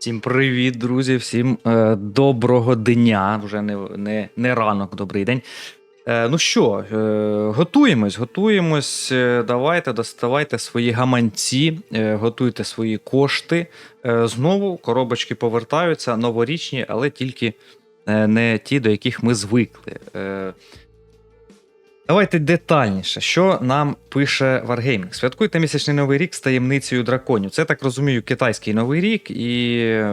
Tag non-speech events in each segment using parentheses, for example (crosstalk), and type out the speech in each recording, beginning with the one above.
Всім привіт, друзі! Всім е, доброго дня. Вже не, не, не ранок, добрий день. Е, ну що, е, готуємось, готуємось. Е, давайте доставайте свої гаманці, е, готуйте свої кошти. Е, знову коробочки повертаються, новорічні, але тільки е, не ті, до яких ми звикли. Е, Давайте детальніше, що нам пише Wargaming. Святкуйте місячний новий рік з таємницею драконів. Це так розумію, китайський новий рік, і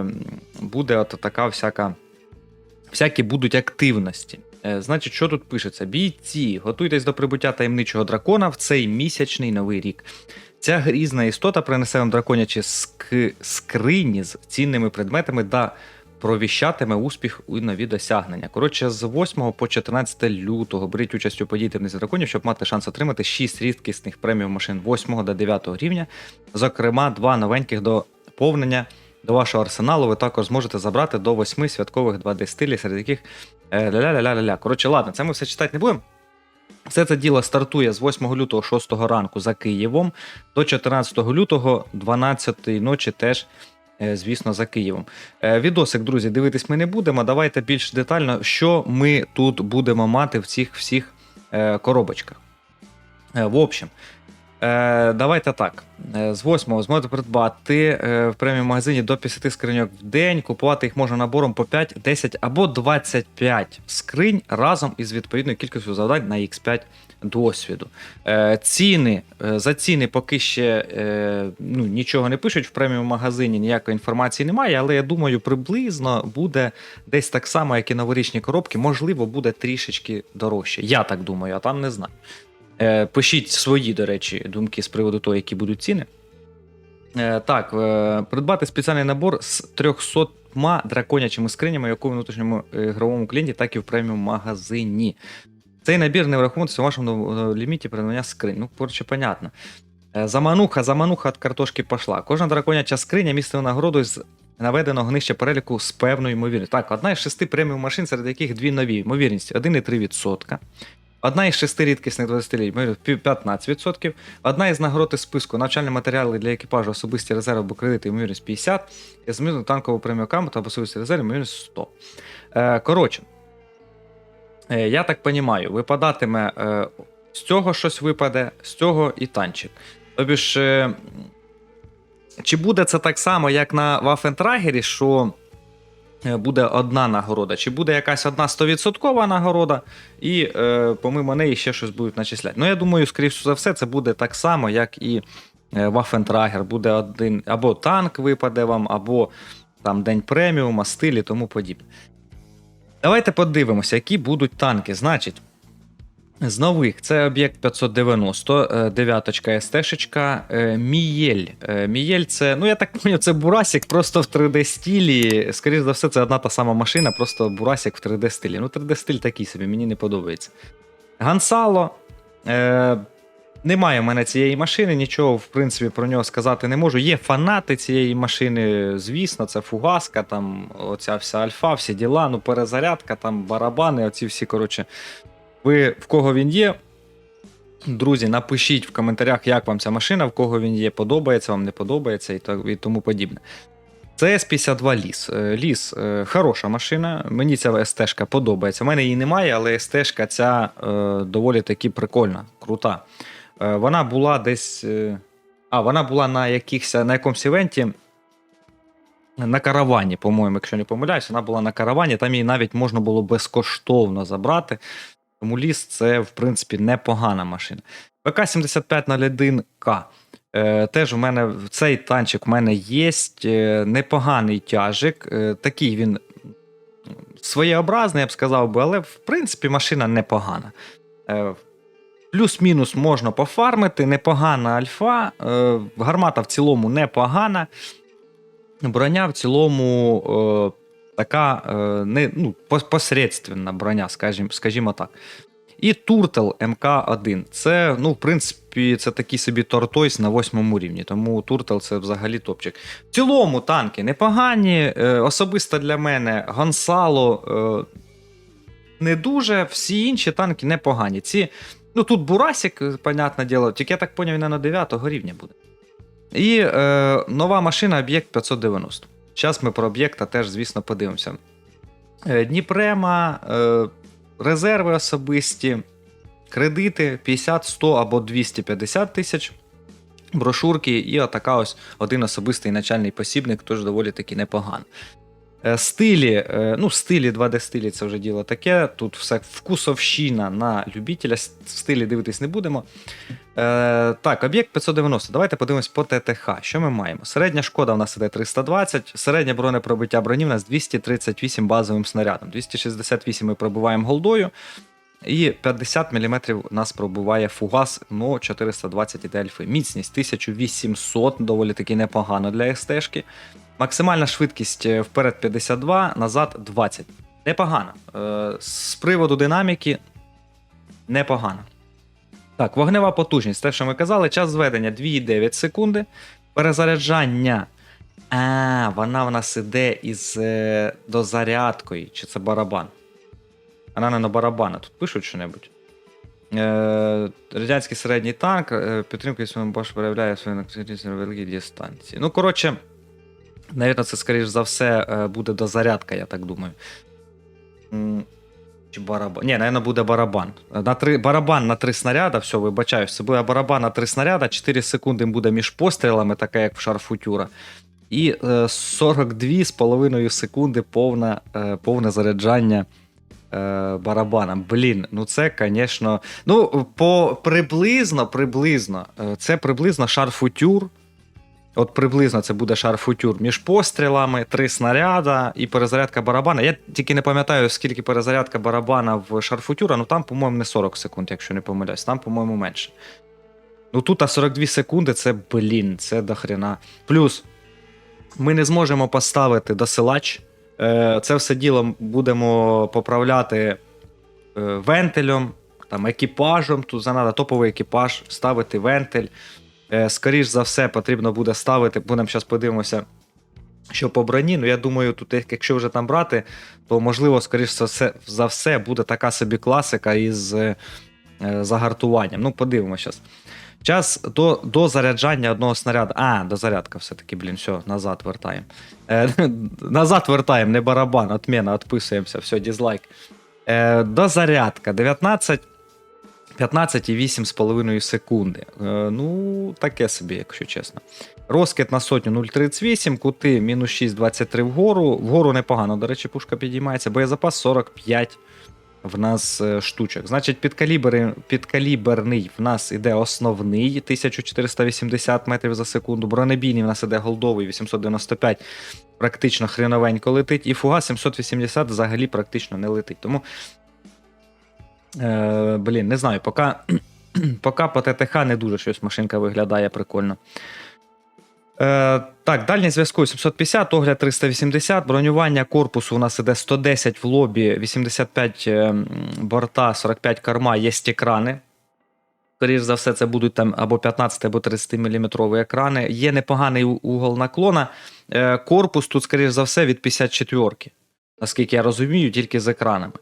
буде от така всяка. Всякі будуть активності. Е, Значить, що тут пишеться? Бійці, готуйтесь до прибуття таємничого дракона в цей місячний новий рік. Ця грізна істота принесе вам драконячі ск... скрині з цінними предметами та провіщатиме успіх у нові досягнення. Коротше, з 8 по 14 лютого беріть участь у події таємниці драконів, щоб мати шанс отримати 6 рідкісних преміум машин 8 до 9 рівня. Зокрема, два новеньких доповнення до вашого арсеналу ви також зможете забрати до 8 святкових 2D стилів, серед яких е, ля-ля-ля-ля-ля. Коротше, ладно, це ми все читати не будемо. Все це діло стартує з 8 лютого 6 ранку за Києвом до 14 лютого 12 ночі теж, звісно, за Києвом. Е, Відосик, друзі, дивитись ми не будемо. Давайте більш детально, що ми тут будемо мати в цих всіх е, коробочках. Е, В общем, е, давайте так. Е, З 8 зможете придбати е, в преміум магазині до 50 скриньок в день. Купувати їх можна набором по 5, 10 або 25 скринь разом із відповідною кількістю завдань на X5 досвіду. Е, Ціни е, за ціни поки ще е, ну, нічого не пишуть в преміум магазині, ніякої інформації немає, але я думаю, приблизно буде десь так само, як і новорічні коробки, можливо, буде трішечки дорожче. Я так думаю, а там не знаю. Е, Пишіть свої, до речі, думки з приводу того, які будуть ціни. Е, Так, е, придбати спеціальний набор з 300 драконячими скринями, як у внутрішньому е, ігровому клієнті, так і в преміум магазині. Цей набір не враховується у вашому е, ліміті придбання скринь. Ну, коротше, понятно. Е, Замануха, замануха від картошки пішла. Кожна драконяча скриня містила нагороду з наведеного нижче переліку з певною ймовірністю. Так, одна із шести преміум машин, серед яких дві нові. Ймовірність 1,3%. Одна із шести рідкісних 20 ймовірність 15%. Одна із нагород із списку навчальні матеріали для екіпажу, особисті резерви або кредити, ймовірність 50. І зміну танкову премію камуту або особисті резерви, ймовірність 100. Е, коротше, е, я так розумію, випадатиме е, з цього щось випаде, з цього і танчик. Тобі ж, е, чи буде це так само, як на Вафентрагері, що буде одна нагорода, чи буде якась одна 100% нагорода, і е, помимо неї ще щось будуть начисляти. Ну, я думаю, скоріш за все, це буде так само, як і е, Вафентрагер. Буде один або танк випаде вам, або там День преміума, стиль і тому подібне. Давайте подивимося, які будуть танки. Значить, з нових це об'єкт 590, е, дев'яточка СТ-шечка, е, Мієль. Е, Мієль це, ну я так розумію, це Бурасік просто в 3D стилі. Скоріше за все, це одна та сама машина, просто Бурасік в 3D стилі. Ну, 3D стиль такий собі, мені не подобається. Гансало. Е, немає в мене цієї машини, нічого в принципі про нього сказати не можу. Є фанати цієї машини, звісно, це фугаска, там оця вся альфа, всі діла, ну перезарядка, там барабани, оці всі, коротше. Ви в кого він є? Друзі, напишіть в коментарях, як вам ця машина, в кого він є, подобається, вам не подобається і, так, і тому подібне. Це С-52 ліс. Е, Ліс е, хороша машина. Мені ця СТ-шка подобається. У мене її немає, але СТ-шка ця е, доволі таки прикольна, крута. Вона була десь. А, вона була на якихось, на якомусь івенті. На каравані, по-моєму, якщо не помиляюсь, вона була на каравані, там її навіть можна було безкоштовно забрати. Тому ліс це, в принципі, непогана машина. ПК-7501К. Е, теж у мене цей танчик у мене є. Е, непоганий тяжик. Е, такий він своєобразний, я б сказав би, але в принципі машина непогана. Плюс-мінус можна пофармити, непогана альфа, гармата в цілому непогана. Броня в цілому така е, не, ну, посередственна броня, скажімо, скажімо так. І Туртл МК1. Це, ну, в принципі, це такий собі тортойс на восьмому рівні. Тому Туртл це взагалі топчик. В цілому танки непогані. Е, особисто для мене Гонсало е, не дуже, всі інші танки непогані. Ці, ну тут Бурасік, понятне діло, тільки я так поняв, він на 9 рівня буде. І е, нова машина об'єкт 590. Зараз ми про об'єкта теж, звісно, подивимося. Е, Дніпрема, е, резерви особисті, кредити 50, 100 або 250 тисяч. Брошурки і отака ось один особистий начальний посібник, тож доволі таки непогано. Е, Стилі, е, ну, стилі 2D стилі це вже діло таке. Тут все вкусовщина на любителя. Стилі дивитись не будемо. Е, так, об'єкт 590. Давайте подивимось по ТТХ. Що ми маємо? Середня шкода у нас іде 320, середнє бронепробиття броні у нас 238 базовим снарядом. 268 ми пробиваємо голдою. І 50 мм нас пробуває фугас, ну 420 іде альфи. Міцність 1800, доволі таки непогано для СТ-шки. Максимальна швидкість е, вперед 52, назад 20. Непогано. Е, З приводу динаміки непогано. Так, вогнева потужність, те, що ми казали, час зведення 2,9 секунди. Перезаряджання. А, вона в нас іде із е, дозарядкою. Чи це барабан? Вона не на барабана. Тут пишуть що-небудь. Е, радянський середній танк, підтримка своєму баш виявляє свої великій дистанції. Ну, коротше, навіть це, скоріш за все, е, буде дозарядка, я так думаю. Чи барабан? Ні, напевно, буде барабан. На три, барабан на три снаряда, все, вибачаюсь, це буде барабан на три снаряда, 4 секунди буде між пострілами, така як в шарфутюра. І е, 42,5 секунди повне, е, повне заряджання е, барабана. Блін, ну це, звісно. Ну, по приблизно, приблизно, е, це приблизно шарфутюр. От приблизно це буде шарфутюр між пострілами, три снаряда і перезарядка барабана. Я тільки не пам'ятаю, скільки перезарядка барабана в шарфутюра, ну там, по-моєму, не 40 секунд, якщо не помиляюсь, там, по-моєму, менше. Ну тут а 42 секунди це, блін, це дохрена. Плюс ми не зможемо поставити досилач. Е, Це все діло будемо поправляти е, вентилем, там, екіпажем. Тут занадо топовий екіпаж, ставити вентиль. Е, Скоріш за все, потрібно буде ставити, будемо зараз подивимося, що по броні. Ну, я думаю, тут, якщо вже там брати, то можливо, скоріш за все, буде така собі класика із е, е, загартуванням. Ну, подивимося зараз. Час до, до заряджання одного снаряду. А, до зарядка все-таки, блін, все, назад вертаємо. Е, (laughs) назад вертаємо, не барабан, отмена, відписуємося, все, дізлайк. Е, до зарядка 19. 15,8,5 секунди. Е, ну, таке собі, якщо чесно. Розкид на сотню 0,38, кути мінус 6,23 вгору. Вгору непогано, до речі, пушка підіймається. Боєзапас 45 в нас е, штучок. Значить, підкалібри, підкаліберний в нас іде основний 1480 метрів за секунду. Бронебійний в нас іде голдовий 895, практично хреновенько летить. І фуга 780 взагалі практично не летить. Тому, е, блін, не знаю, поки, (clears throat) поки по ТТХ не дуже щось машинка виглядає прикольно. Е, так, дальність зв'язку 750, огляд 380, бронювання корпусу у нас іде 110 в лобі, 85 е, борта, 45 корма, є екрани. Скоріше за все, це будуть там або 15, або 30 мм екрани. Є непоганий угол наклона. Е, корпус тут, скоріш за все, від 54, наскільки я розумію, тільки з екранами.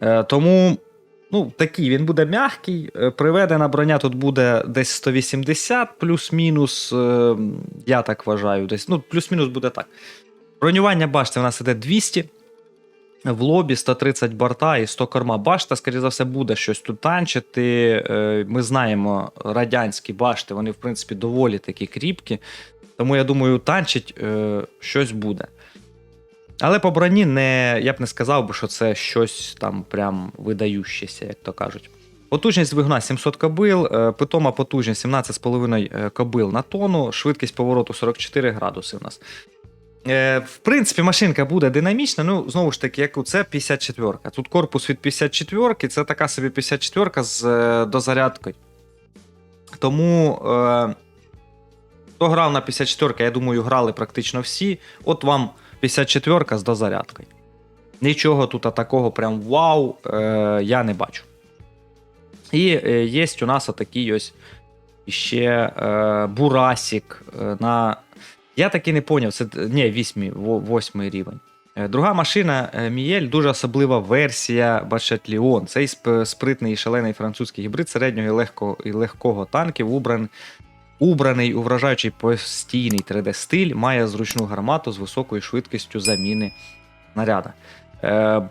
Е, тому Ну, такий він буде м'який. Е, Приведена броня тут буде десь 180, плюс-мінус. е, Я так вважаю, десь. Ну, плюс-мінус буде так. Бронювання башти у нас іде 200. В лобі 130 борта і 100 корма. Башта, скоріше за все, буде щось тут танчити. Ми знаємо, радянські башти, вони, в принципі, доволі такі кріпкі. Тому я думаю, танчить щось буде. Але по броні не, я б не сказав що це щось там прям видающеся, як то кажуть. Потужність двигуна 700 кобил, е, питома потужність 17,5 кобил на тонну, швидкість повороту 44 градуси у нас. Е, В принципі, машинка буде динамічна, ну, знову ж таки, як у це 54. Тут корпус від 54, це така собі 54 з е, дозарядкою. Тому, е, хто грав на 54, я думаю, грали практично всі. От вам 54 з дозарядкою. Нічого тут такого прям вау, е, я не бачу. І е, є у нас отакий ось ще е, Бурасік е, на. Я таки не поняв, це ні, 8, 8 рівень. Е, Друга машина Мієль дуже особлива версія Бачет Ліон. Цей сп- спритний і шалений французький гібрид середнього і легкого, і легкого танків убран, Убраний у вражаючий постійний 3D-стиль, має зручну гармату з високою швидкістю заміни снаряда. Е,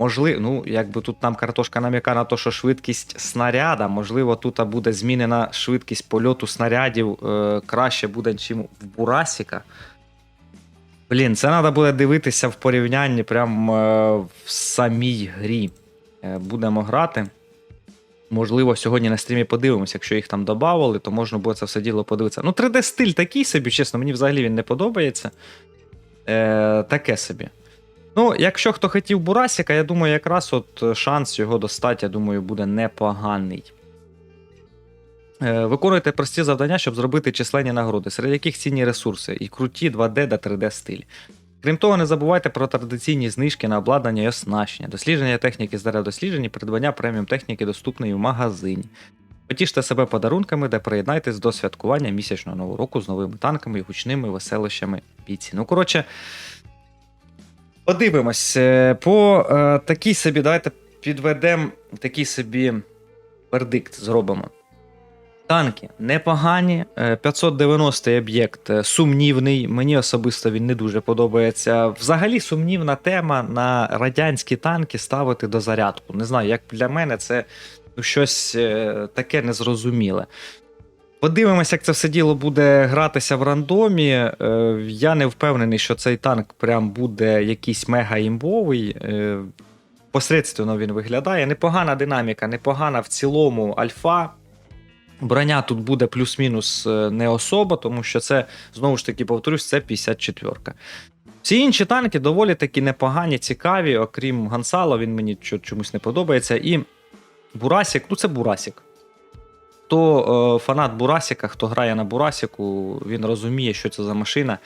Можливо, ну, якби тут нам картошка наміка на те, що швидкість снаряда, можливо, тут буде змінена швидкість польоту снарядів е, краще буде, ніж в Бурасіка. Блін, це треба буде дивитися в порівнянні прям е, в самій грі. Е, будемо грати. Можливо, сьогодні на стрімі подивимося, якщо їх там додавали, то можна буде це все діло подивитися. Ну, 3D-стиль такий собі, чесно, мені взагалі він не подобається. Е, таке собі. Ну, якщо хто хотів Бурасіка, я думаю, якраз от шанс його достати, я думаю, буде непоганий. Е, Виконуйте прості завдання, щоб зробити численні нагороди, серед яких цінні ресурси і круті 2D та 3D стиль. Крім того, не забувайте про традиційні знижки на обладнання і оснащення, дослідження техніки з деревдосліджень і придбання преміум техніки, доступної в магазині. Потіште себе подарунками, де приєднайтесь до святкування місячного нового року з новими танками і гучними веселищами бійці. Ну, коротше, подивимось. Е, По е, такій собі, давайте підведемо такий собі вердикт зробимо. Танки непогані. е, 590 об'єкт е, сумнівний. Мені особисто він не дуже подобається. Взагалі сумнівна тема на радянські танки ставити до зарядку. Не знаю, як для мене це ну, щось е, таке незрозуміле. Подивимося, як це все діло буде гратися в рандомі. Е, Я не впевнений, що цей танк прям буде якийсь мега імбовий. Е, Посередственно він виглядає. Непогана динаміка, непогана в цілому альфа. Броня тут буде плюс-мінус е, не особа, тому що це, знову ж таки, повторюсь, це 54-ка. Всі інші танки доволі таки непогані, цікаві, окрім Гансала, він мені чомусь не подобається. І Бурасік, ну це Бурасік. Хто е, фанат Бурасіка, хто грає на Бурасіку, він розуміє, що це за машина.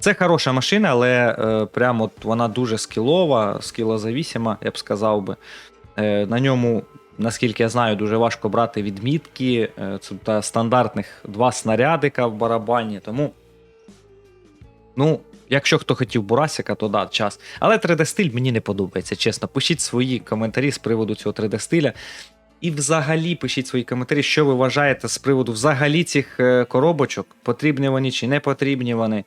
Це хороша машина, але е, прямо от вона дуже скілова, скілозавісима, я б сказав би. Е, на ньому, наскільки я знаю, дуже важко брати відмітки. Е, це та стандартних два снарядика в барабані. Тому, ну, якщо хто хотів Бурасіка, то да, час. Але 3D-стиль мені не подобається, чесно. Пишіть свої коментарі з приводу цього 3D-стиля. І взагалі пишіть свої коментарі, що ви вважаєте з приводу взагалі цих е, коробочок, потрібні вони чи не потрібні вони.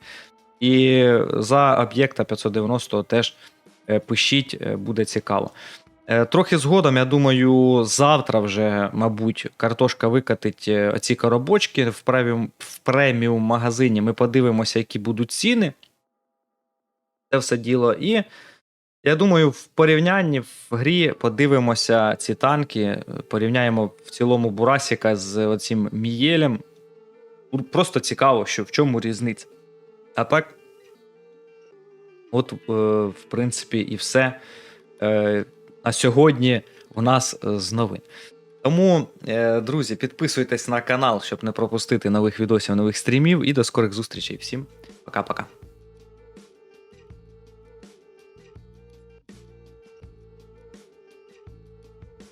І за об'єкта 590 теж е, пишіть, буде цікаво. Е, Трохи згодом, я думаю, завтра вже, мабуть, картошка викатить е, оці коробочки в преміум, в преміум магазині. Ми подивимося, які будуть ціни. Це все діло. І я думаю, в порівнянні в грі подивимося ці танки, порівняємо в цілому Бурасіка з оцим Мієлем. Просто цікаво, що в чому різниця. А так, от, е, в принципі, і все. На сьогодні у нас е, з новин. Тому, е, друзі, підписуйтесь на канал, щоб не пропустити нових відосів, нових стрімів. І до скорих зустрічей. Всім пока-пока.